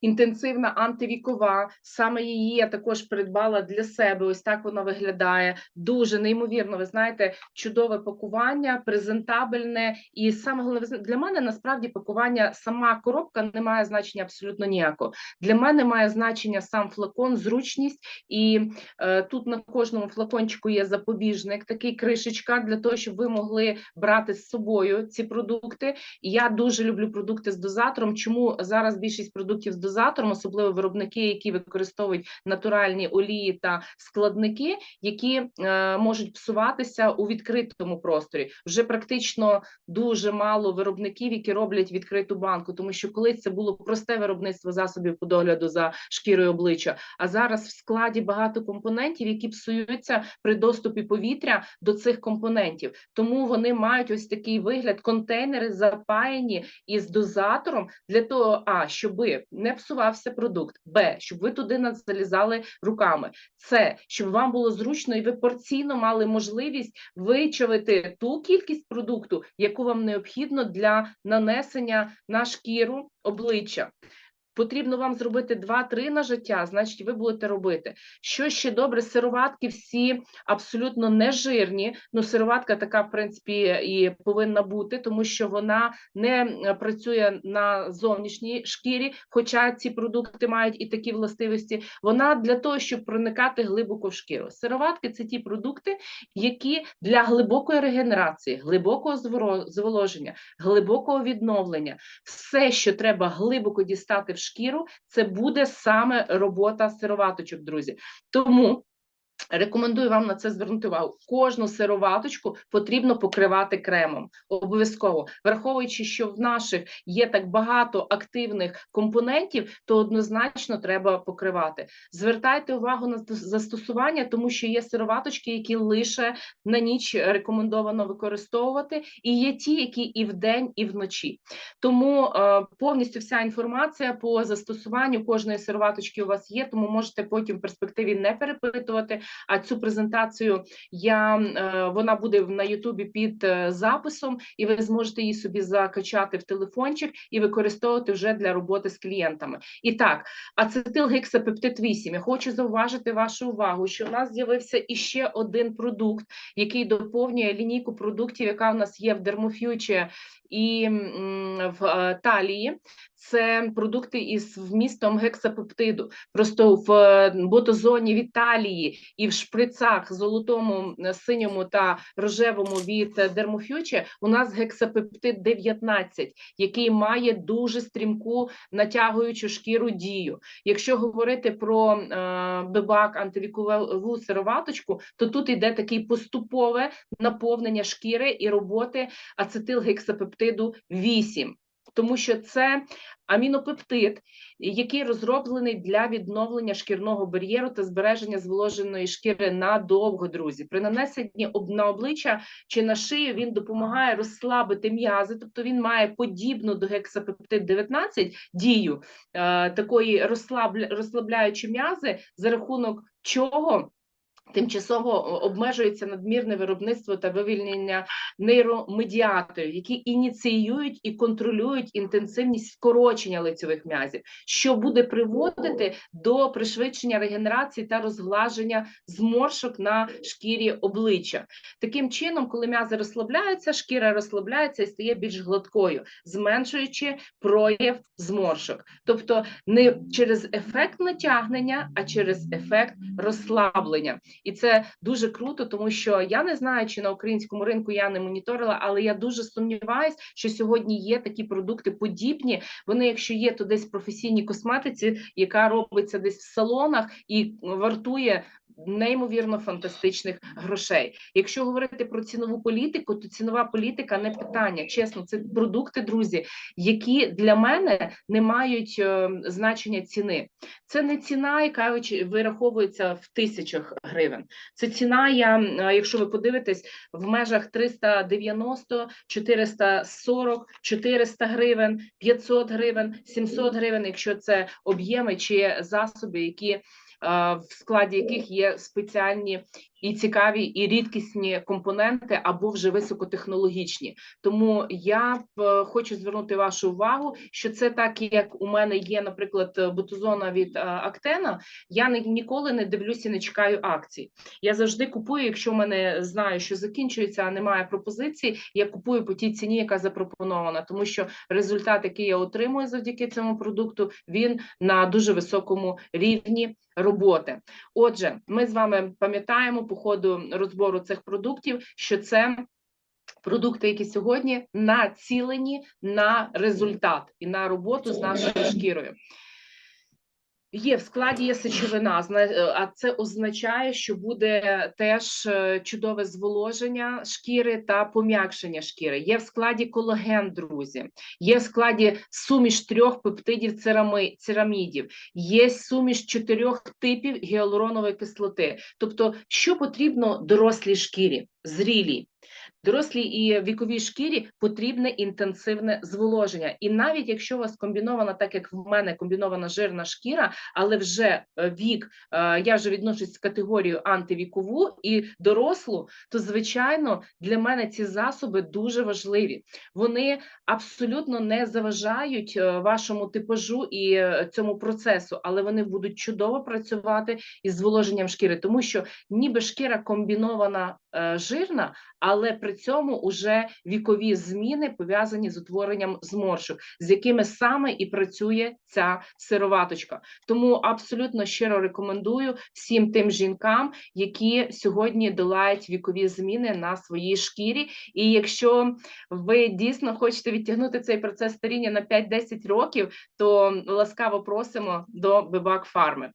інтенсивна антивікова. Саме її я також придбала для себе. Ось так вона виглядає. Дуже неймовірно. Ви знаєте, чудове пакування, презентабельне. І саме головне для мене насправді пакування, сама коробка не має значення абсолютно ніякого. Для мене має значення сам флакон, зручність, і е, тут на кожному флакончику є запобіжник, такий кришечка для того, щоб ви могли брати з собою ці продукти. Я дуже люблю продукти з дозатором. Чому зараз більшість продуктів з дозатором, особливо виробники, які використовують натуральні олії та складники, які е, можуть псуватися у відкритому просторі. Вже практично дуже мало виробників, які роблять відкриту банку, тому що колись це було просте виробництво засобів по догляду за шкірою обличчя. А зараз в складі багато компонентів, які псуються при доступі повітря до цих компонентів. Тому вони мають ось такий вигляд: контейнери запаяні із дозатором для того, а щоби не псувався продукт, б щоб ви туди не залізали руками. Це щоб вам було зручно і ви порційно мали можливість вичавити ту кількість продукту, яку вам необхідно для нанесення на шкіру обличчя. Потрібно вам зробити 2-3 на життя, значить, ви будете робити. Що ще добре, сироватки всі абсолютно не жирні. Ну, сироватка така, в принципі, і повинна бути, тому що вона не е, працює на зовнішній шкірі, хоча ці продукти мають і такі властивості. Вона для того, щоб проникати глибоко в шкіру. Сироватки це ті продукти, які для глибокої регенерації, глибокого зволоження, глибокого відновлення, все, що треба глибоко дістати в шкіру, це буде саме робота сироваточок, друзі. Тому рекомендую вам на це звернути увагу. Кожну сироваточку потрібно покривати кремом. Обов'язково, враховуючи, що в наших є так багато активних компонентів, то однозначно треба покривати. Звертайте увагу на застосування, тому що є сироваточки, які лише на ніч рекомендовано використовувати, і є ті, які і вдень, і вночі. Тому е, повністю вся інформація по застосуванню кожної сироваточки у вас є, тому можете потім в перспективі не перепитувати. А цю презентацію я е, вона буде на Ютубі під е, записом, і ви зможете її собі закачати в телефончик і використовувати вже для роботи з клієнтами. І так, ацетилгексапептид 8. Я хочу зауважити вашу увагу, що у нас з'явився іще один продукт, який доповнює лінійку продуктів, яка у нас є в Дермоф'юче і в е, талії. Це продукти із вмістом гексапептиду. Просто в е, ботозоні від талії і в шприцах золотому, е, синьому та рожевому від Дермоф'юче у нас гексапептид 19, який має дуже стрімку натягуючу шкіру дію. Якщо говорити про е, бебак антивікову сироваточку, то тут йде такий поступове наповнення шкіри і роботи ацетилгексапептиду 8. Тому що це амінопептид, який розроблений для відновлення шкірного бар'єру та збереження зволоженої шкіри надовго, друзі. При нанесенні на обличчя чи на шию він допомагає розслабити м'язи, тобто він має подібну до гексапептид 19 дію е, такої розслабля, розслабляючи м'язи, за рахунок чого тимчасово обмежується надмірне виробництво та вивільнення нейромедіаторів, які ініціюють і контролюють інтенсивність скорочення лицьових м'язів, що буде приводити до пришвидшення регенерації та розглаження зморшок на шкірі обличчя. Таким чином, коли м'язи розслабляються, шкіра розслабляється і стає більш гладкою, зменшуючи прояв зморшок. Тобто не через ефект натягнення, а через ефект розслаблення. І це дуже круто, тому що я не знаю, чи на українському ринку я не моніторила, але я дуже сумніваюсь, що сьогодні є такі продукти подібні. Вони, якщо є, то десь в професійній косметиці, яка робиться десь в салонах і вартує неймовірно фантастичних грошей. Якщо говорити про цінову політику, то цінова політика не питання. Чесно, це продукти, друзі, які для мене не мають е, значення ціни. Це не ціна, яка вираховується в тисячах гривень. Це ціна, я, якщо ви подивитесь, в межах 390, 440, 400 гривень, 500 гривень, 700 гривень, якщо це об'єми чи засоби, які в складі яких є спеціальні і цікаві, і рідкісні компоненти або вже високотехнологічні. Тому я б е, хочу звернути вашу увагу, що це так, як у мене є, наприклад, е, бутузона від е, Актена. Я ні- ніколи не дивлюся, не чекаю акцій. Я завжди купую, якщо в мене знаю, що закінчується, а немає пропозиції. Я купую по тій ціні, яка запропонована, тому що результат, який я отримую завдяки цьому продукту, він на дуже високому рівні роботи. Отже, ми з вами пам'ятаємо по ходу розбору цих продуктів, що це. Продукти, які сьогодні націлені на результат і на роботу з нашою шкірою. Є в складі є сечовина, е, а це означає, що буде теж е, чудове зволоження шкіри та пом'якшення шкіри. Є в складі колаген, друзі. Є в складі суміш трьох пептидів церамідів. Є суміш чотирьох типів гіалуронової кислоти. Тобто, що потрібно дорослій шкірі, зрілій. Дорослій і віковій шкірі потрібне інтенсивне зволоження. І навіть якщо у вас комбінована, так як в мене комбінована жирна шкіра, але вже е, вік, е, я вже відношусь в категорію антивікову і дорослу, то звичайно для мене ці засоби дуже важливі. Вони абсолютно не заважають е, вашому типажу і цьому процесу, але вони будуть чудово працювати із зволоженням шкіри, тому що ніби шкіра комбінована жирна, але при цьому уже вікові зміни пов'язані з утворенням зморшок, з якими саме і працює ця сироваточка. Тому абсолютно щиро рекомендую всім тим жінкам, які сьогодні долають вікові зміни на своїй шкірі. І якщо ви дійсно хочете відтягнути цей процес старіння на 5-10 років, то ласкаво просимо до Бибак Фарми.